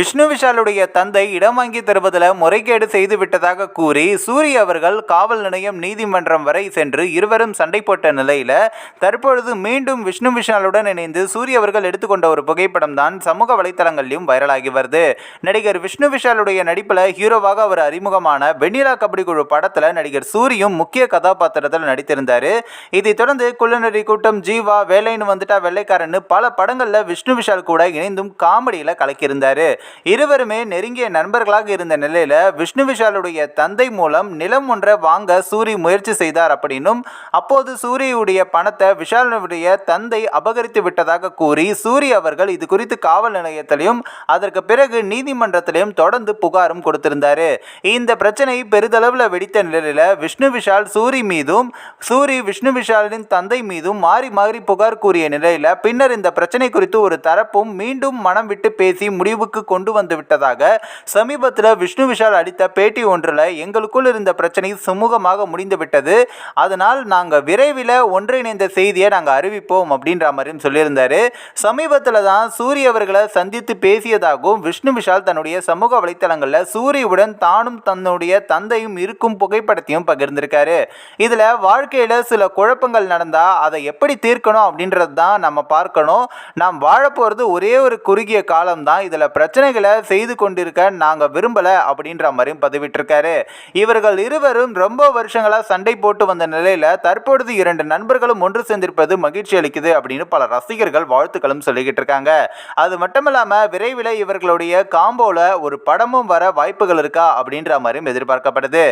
விஷ்ணு விஷாலுடைய தந்தை இடம் வாங்கி தருவதில் முறைகேடு செய்து விட்டதாக கூறி சூரி அவர்கள் காவல் நிலையம் நீதிமன்றம் வரை சென்று இருவரும் சண்டை போட்ட நிலையில் தற்பொழுது மீண்டும் விஷ்ணு விஷாலுடன் இணைந்து சூரிய அவர்கள் எடுத்துக்கொண்ட ஒரு புகைப்படம் தான் சமூக வலைத்தளங்களிலும் வைரலாகி வருது. நடிகர் விஷ்ணு விஷாலுடைய நடிப்பில் ஹீரோவாக அவர் அறிமுகமான வெண்ணிலா கபடி குழு படத்தில் நடிகர் சூரியும் முக்கிய கதாபாத்திரத்தில் நடித்திருந்தார். இதைத் தொடர்ந்து குள்ளநரி கூட்டம் ஜீவா வேலைன்னு வந்துட்டா வெள்ளைக்காரன்னு பல படங்களில் விஷ்ணு விஷால் கூட இணைந்தும் காமெடியில் கலக்கியிருந்தார். இருவருமே நெருங்கிய நண்பர்களாக இருந்த நிலையில் விஷ்ணு விஷாலுடைய தந்தை மூலம் நிலம் ஒன்றை வாங்க சூரி முயற்சி செய்தார் அப்படின்னும் அப்போது சூரியுடைய பணத்தை விஷாலுடைய தந்தை அபகரித்து விட்டதாக கூறி சூரி அவர்கள் இது குறித்து காவல் நிலையத்திலையும் அதற்கு பிறகு நீதிமன்றத்திலையும் தொடர்ந்து புகாரும் கொடுத்திருந்தாரு. இந்த பிரச்சனை பெரிதளவில் வெடித்த நிலையில விஷ்ணு விஷால் சூரி மீதும் சூரி விஷ்ணு விஷாலின் தந்தை மீதும் மாறி மாறி புகார் கூறிய நிலையில பின்னர் இந்த பிரச்சனை குறித்து ஒரு தரப்பும் மீண்டும் மனம் விட்டு பேசி முடிவுக்கு கொண்டு கொண்டு வந்து விட்டதாக சமீபத்தில் விஷ்ணு விஷால் அளித்த பேட்டி ஒன்றில் எங்களுக்குள் இருந்த பிரச்சனை சுமூகமாக முடிந்துவிட்டது அதனால் நாங்கள் விரைவில் ஒன்றிணைந்த செய்தியை நாங்கள் அறிவிப்போம் அப்படின்ற மாதிரியும் சொல்லியிருந்தார். சமீபத்தில் தான் சூரிய அவர்களை சந்தித்து பேசியதாகவும் விஷ்ணு விஷால் தன்னுடைய சமூக வலைத்தளங்களில் சூரியுடன் தானும் தன்னுடைய தந்தையும் இருக்கும் புகைப்படத்தையும் பகிர்ந்திருக்காரு. இதில் வாழ்க்கையில் சில குழப்பங்கள் நடந்தால் அதை எப்படி தீர்க்கணும் அப்படின்றது தான் நம்ம பார்க்கணும். நாம் வாழப்போகிறது ஒரே ஒரு குறுகிய காலம் தான் இதில் பிரச்சனைகளை செய்து கொண்டிருக்க நாங்கள் விரும்பலை அப்படின்ற மாதிரியும் பதிவிட்டிருக்காரு. இவர்கள் இருவரும் ரொம்ப வருஷங்களாக சண்டை போட்டு வந்த நிலையில் தற்பொழுது இரண்டு நண்பர்களும் ஒன்று சேர்ந்திருப்பது மகிழ்ச்சி அளிக்குது அப்படின்னு பல ரசிகர்கள் வாழ்த்துக்களும் சொல்லிக்கிட்டு இருக்காங்க. அது மட்டும் இல்லாமல் விரைவில் இவர்களுடைய காம்போல ஒரு படமும் வர வாய்ப்புகள் இருக்கா அப்படின்ற மாதிரியும் எதிர்பார்க்கப்படுது.